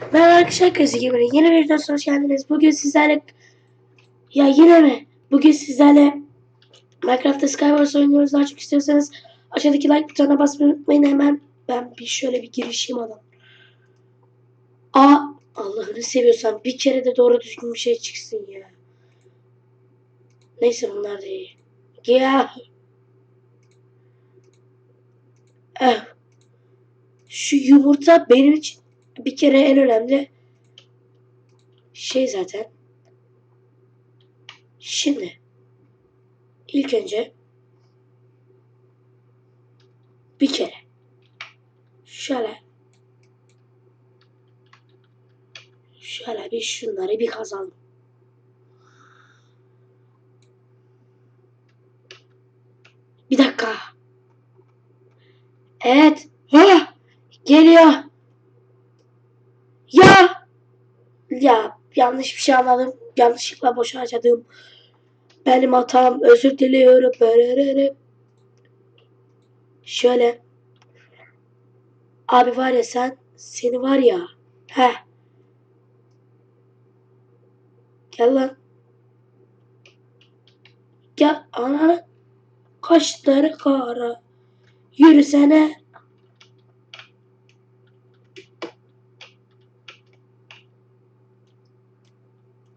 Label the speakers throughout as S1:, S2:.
S1: Merhaba arkadaşlar Kızı gibi yeni bir videosu hoş geldiniz. Bugün sizlerle ya yine mi? Bugün sizlerle Minecraft'ta Skywars oynuyoruz. Daha çok istiyorsanız aşağıdaki like butonuna basmayı unutmayın. Hemen ben bir şöyle bir girişeyim adam. Aa Allah'ını seviyorsan bir kere de doğru düzgün bir şey çıksın ya. Neyse bunlar da iyi. Ya. Eh. Şu yumurta benim için bir kere en önemli şey zaten. Şimdi ilk önce bir kere şöyle şöyle bir şunları bir kazalım. Bir dakika. Evet. Ha, geliyor. Ya! Ya yanlış bir şey anladım. Yanlışlıkla boşa harcadım. Benim hatam. Özür diliyorum. Şöyle. Abi var ya sen seni var ya. He. Gel lan. Gel ana. Kaşları kara. Yürüsene.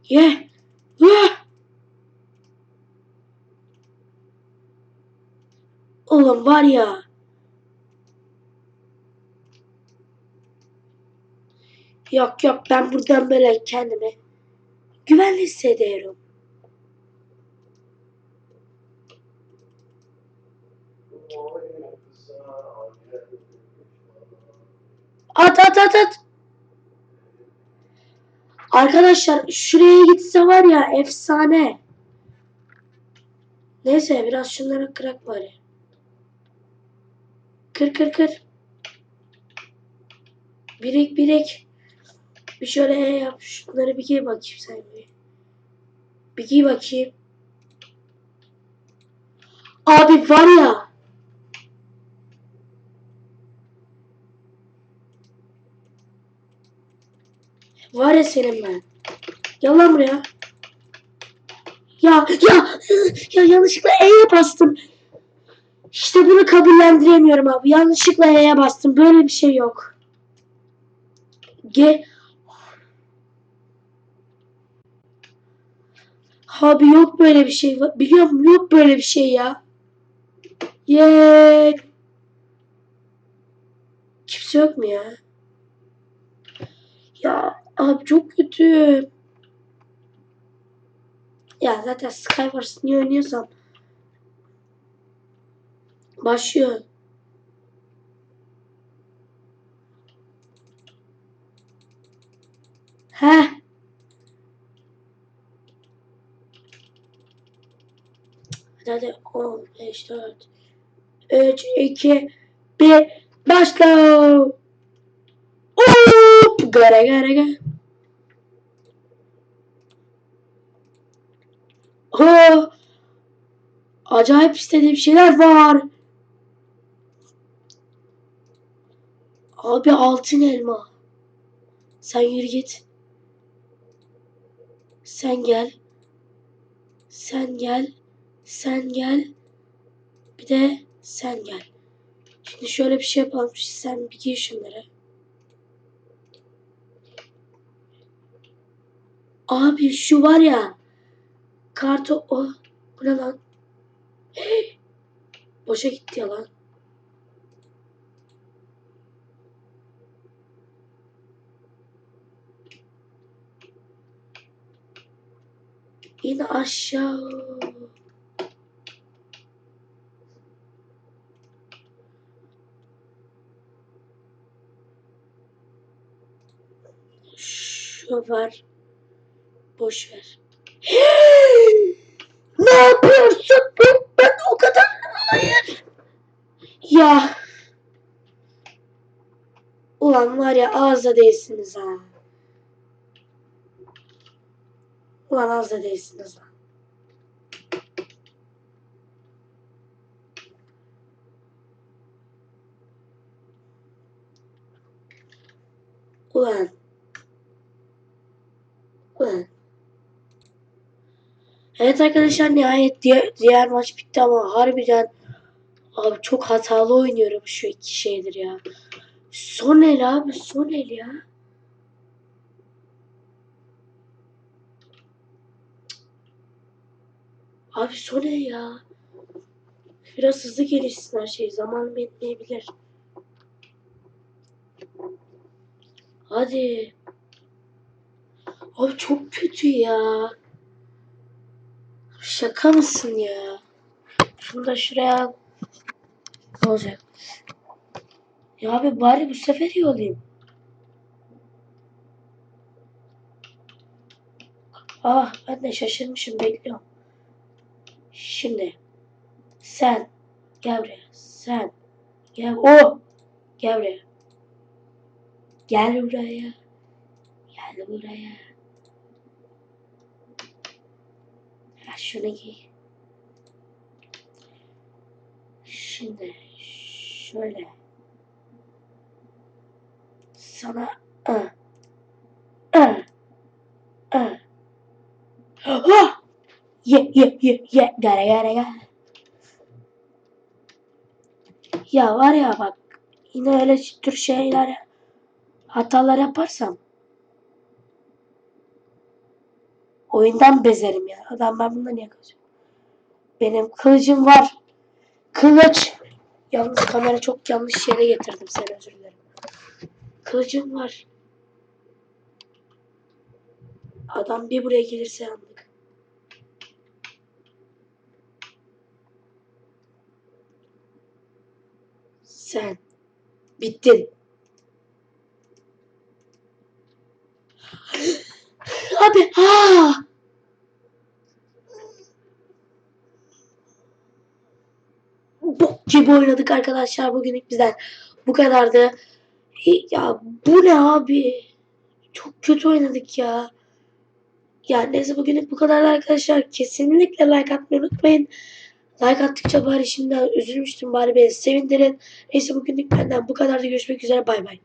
S1: Ye. Ye. Oğlum var ya. Yok yok ben buradan böyle kendimi güvenli hissediyorum. At at at at. Arkadaşlar şuraya gitse var ya efsane. Neyse biraz şunları kırak bari. Kır kır kır. Birik birik. Bir şöyle yap. Şunları bir giy bakayım sen bir. Bir giy bakayım. Abi var ya. Var ya senin ben. Gel lan buraya. Ya ya ya yanlışlıkla E'ye bastım. İşte bunu kabullendiremiyorum abi. Yanlışlıkla E'ye bastım. Böyle bir şey yok. G Abi yok böyle bir şey. Biliyorum yok böyle bir şey ya. Yeee. Kimse yok mu ya? Ya abi çok kötü. Ya zaten Skywars niye oynuyorsam başlıyor. He. Hadi hadi 10, 5, 4, 3, 2, 1, başla. Hop! Gara gara gara. Oh! Acayip istediğim şeyler var. Abi altın elma. Sen yürü git. Sen gel. Sen gel. Sen gel. Bir de sen gel. Şimdi şöyle bir şey yapalım. Sen bir giy şunları. Abi şu var ya. Kartı o. Bu ne lan? Boşa gitti ya lan. İn aşağı. Var. Boş ver. Ya. Ulan var ya ağızda değilsiniz ha. Ulan ağızda değilsiniz ha. Ulan. Ulan. Evet arkadaşlar nihayet diğer, diğer maç bitti ama harbiden abi çok hatalı oynuyorum şu iki şeydir ya. Son el abi son el ya. Abi son el ya. Biraz hızlı gelişsin her şey. Zaman bekleyebilir. Hadi. Abi çok kötü ya. Şaka mısın ya? Şunu da şuraya olacak? Ya abi bari bu sefer iyi olayım. Ah ben de şaşırmışım bekliyorum. Şimdi sen gel buraya. Sen gel. O gel buraya. Gel buraya. Gel buraya. Ya şunu giy. Şimdi şöyle. Sana ı ı ı Ah! Ye ye ye ye gare gare gare. Ya var ya bak yine öyle tür şeyler hatalar yaparsam oyundan bezerim ya. Adam ben bundan niye kaçıyorum? Benim kılıcım var. Kılıç. Yalnız kamera çok yanlış yere getirdim seni özür dilerim. Kılıcım var. Adam bir buraya gelirse yandık. Sen bittin. Abi ha. Gibi oynadık arkadaşlar bugünlük bizden. Bu kadardı. Ya bu ne abi? Çok kötü oynadık ya. Ya neyse bugünlük bu kadar arkadaşlar. Kesinlikle like atmayı unutmayın. Like attıkça bari şimdiden üzülmüştüm. Bari beni sevindirin. Neyse bugünlük benden bu kadardı. Görüşmek üzere. Bay bay.